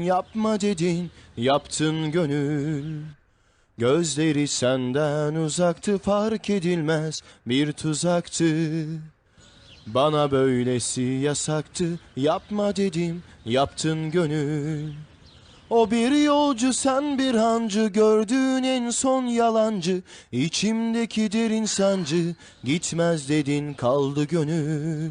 Yapma dedin, yaptın gönül. Gözleri senden uzaktı fark edilmez bir tuzaktı. Bana böylesi yasaktı, yapma dedim, yaptın gönül. O bir yolcu sen bir hancı gördüğün en son yalancı İçimdeki derin sancı gitmez dedin kaldı gönül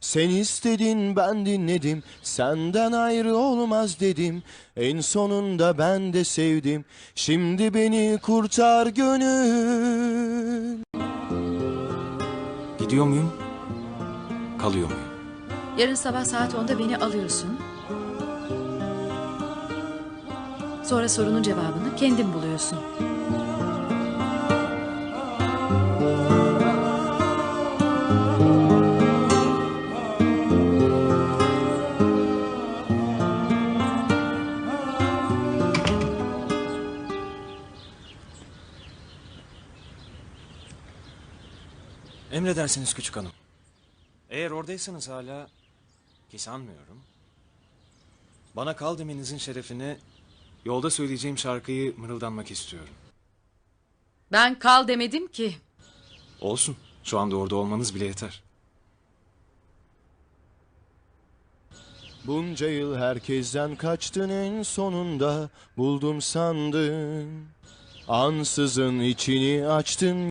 sen istedin ben dinledim Senden ayrı olmaz dedim En sonunda ben de sevdim Şimdi beni kurtar gönül Gidiyor muyum? Kalıyor muyum? Yarın sabah saat 10'da beni alıyorsun. Sonra sorunun cevabını kendin buluyorsun. Emredersiniz küçük hanım. Eğer oradaysanız hala ki sanmıyorum. Bana kal demenizin şerefine yolda söyleyeceğim şarkıyı mırıldanmak istiyorum. Ben kal demedim ki. Olsun. Şu anda orada olmanız bile yeter. Bunca yıl herkesten kaçtın en sonunda Buldum sandın Ansızın içini açtın